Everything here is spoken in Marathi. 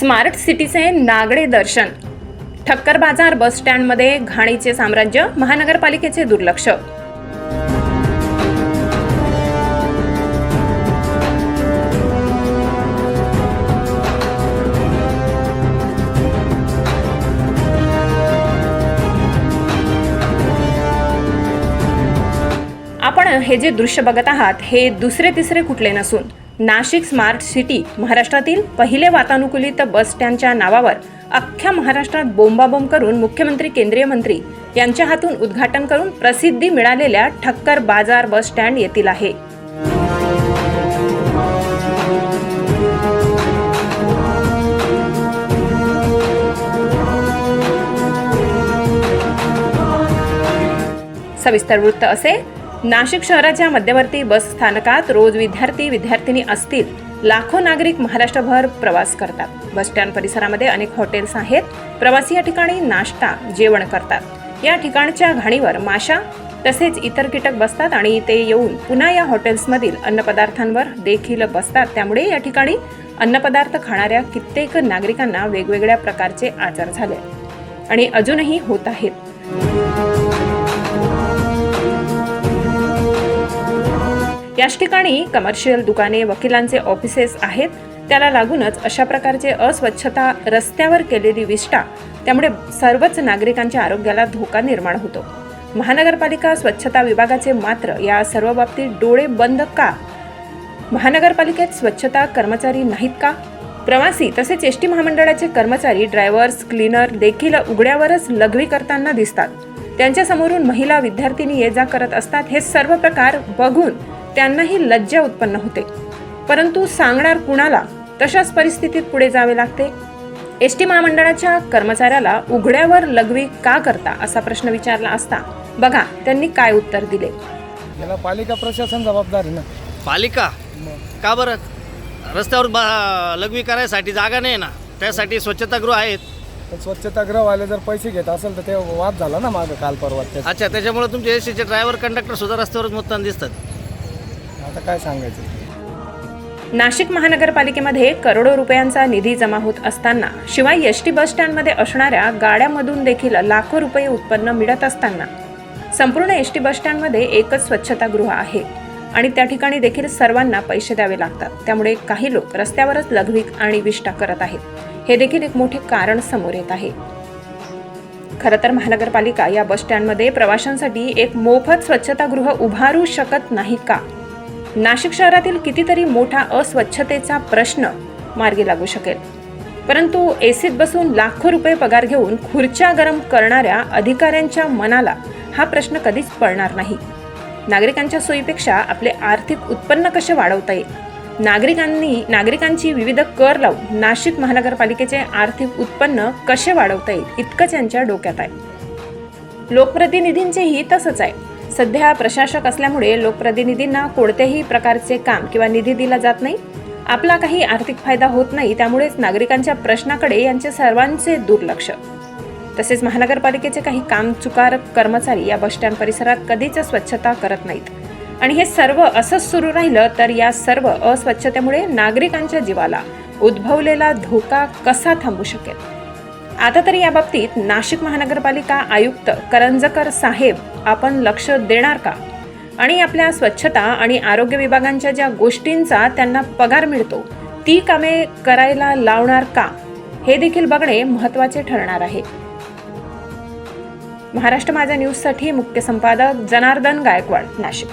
स्मार्ट सिटीचे नागडे दर्शन. ठक्कर बाजार बस स्टँडमध्ये घाणीचे साम्राज्य महानगरपालिकेचे दुर्लक्ष. आपण हे जे दृश्य बघत आहात हे दुसरे तिसरे कुठले नसून. नाशिक स्मार्ट सिटी महाराष्ट्रातील पहिले वातानुकूलित बस स्टँडच्या नावावर अख्ख्या महाराष्ट्रात बोंबाबोंब करून मुख्यमंत्री केंद्रीय मंत्री यांच्या हातून उद्घाटन करून प्रसिद्धी मिळालेल्या ठक्कर बाजार बस स्टँड येथील आहे. सविस्तर वृत्त असे नाशिक शहराच्या मध्यवर्ती बस स्थानकात रोज विद्यार्थी विद्यार्थिनी असतील लाखो नागरिक महाराष्ट्रभर प्रवास करतात. बस स्टँड परिसरामध्ये अनेक हॉटेल्स आहेत. प्रवासी या ठिकाणी नाश्ता जेवण करतात. या ठिकाणच्या घाणीवर माशा तसेच इतर कीटक बसतात आणि ते येऊन पुन्हा या हॉटेल्समधील अन्नपदार्थांवर देखील बसतात. त्यामुळे या ठिकाणी अन्नपदार्थ खाणाऱ्या कित्येक नागरिकांना वेगवेगळ्या प्रकारचे आजार झाले आणि अजूनही होत आहेत. याच ठिकाणी कमर्शियल दुकाने वकिलांचे ऑफिसेस आहेत. त्याला लागूनच अशा प्रकारचे अस्वच्छता रस्त्यावर केलेली विष्टा त्यामुळे सर्वच नागरिकांच्या आरोग्याला धोका निर्माण होतो. महानगरपालिका स्वच्छता विभागाचे मात्र या सर्व बाबतीत डोळे बंद का? महानगरपालिकेत स्वच्छता कर्मचारी नाहीत का? प्रवासी तसेच एस टी महामंडळाचे कर्मचारी ड्रायव्हर्स क्लीनर देखील उघड्यावरच लघवी करताना दिसतात. त्यांच्या समोरून महिला विद्यार्थिनी ये जा करत असतात हे सर्व प्रकार बघून त्यांनाही लज्जा उत्पन्न होते. परंतु सांगणार कुणाला? तशाच परिस्थितीत पुढे जावे लागते. एस टी महामंडळाच्या कर्मचाऱ्याला उघड्यावर लघवी का करता असा प्रश्न विचारला असता बघा त्यांनी काय उत्तर दिले. याला पालिका प्रशासन जबाबदार आहे ना? पालिका? का बरं? रस्त्यावर बा लघवी करायसाठी जागा नाही ना? त्यासाठी स्वच्छतागृह आहेत. तर स्वच्छतागृहवाले जर पैसे घेत असेल तर ते वाद झाला ना मागं काल परवा? अच्छा त्याच्यामुळे तुमचे एस सीचे ड्रायव्हर कंडक्टर सुद्धा रस्त्यावरच मुत्तान दिसतात. आता काय सांगायचं? नाशिक महानगरपालिकेमध्ये करोडो रुपयांचा निधी जमा होत असताना शिवाय एस टी बस स्टँडमध्ये असणाऱ्या गाड्यामधून देखील लाखो रुपये उत्पन्न मिळत असताना संपूर्ण एस टी बस स्टँडमध्ये एकच स्वच्छतागृह आहे आणि त्या ठिकाणी देखील सर्वांना पैसे द्यावे लागतात. त्यामुळे काही लोक रस्त्यावरच लघवी आणि विष्ठा करत आहेत. हे देखील एक मोठे कारण समोर येत आहे. खरं तर महानगरपालिका या बस स्टँडमध्ये प्रवाशांसाठी एक मोफत स्वच्छतागृह उभारू शकत नाही का? नाशिक शहरातील कितीतरी मोठा अस्वच्छतेचा प्रश्न मार्गी लागू शकेल. परंतु एसीत बसून लाखो रुपये पगार घेऊन खुर्च्या गरम करणाऱ्या अधिकाऱ्यांच्या मनाला हा प्रश्न कधीच पडणार नाही. नागरिकांच्या सोयीपेक्षा आपले आर्थिक उत्पन्न कसे वाढवता येईल? नागरिकांनी नागरिकांची विविध कर लावून नाशिक महानगरपालिकेचे आर्थिक उत्पन्न कसे वाढवता येईल इतकंच यांच्या डोक्यात आहे. लोकप्रतिनिधींचेही तसंच आहे. सध्या प्रशासक असल्यामुळे लोकप्रतिनिधींना कोणत्याही प्रकारचे काम किंवा निधी दिला जात नाही. आपला काही आर्थिक फायदा होत नाही त्यामुळेच नागरिकांच्या प्रश्नाकडे यांचे सर्वांचे दुर्लक्ष. तसेच महानगरपालिकेचे काही कामचुकार कर्मचारी या बसस्टँड परिसरात कधीच स्वच्छता करत नाहीत. आणि हे सर्व असंच सुरू राहिलं तर या सर्व अस्वच्छतेमुळे नागरिकांच्या जीवाला उद्भवलेला धोका कसा थांबू शकेल? आता तरी या बाबतीत नाशिक महानगरपालिका आयुक्त करंजकर साहेब आपण लक्ष देणार का? आणि आपल्या स्वच्छता आणि आरोग्य विभागांच्या ज्या गोष्टींचा त्यांना पगार मिळतो ती कामे करायला लावणार का? हे देखील बघणे महत्त्वाचे ठरणार आहे. महाराष्ट्र माझा न्यूजसाठी मुख्य संपादक जनार्दन गायकवाड नाशिक.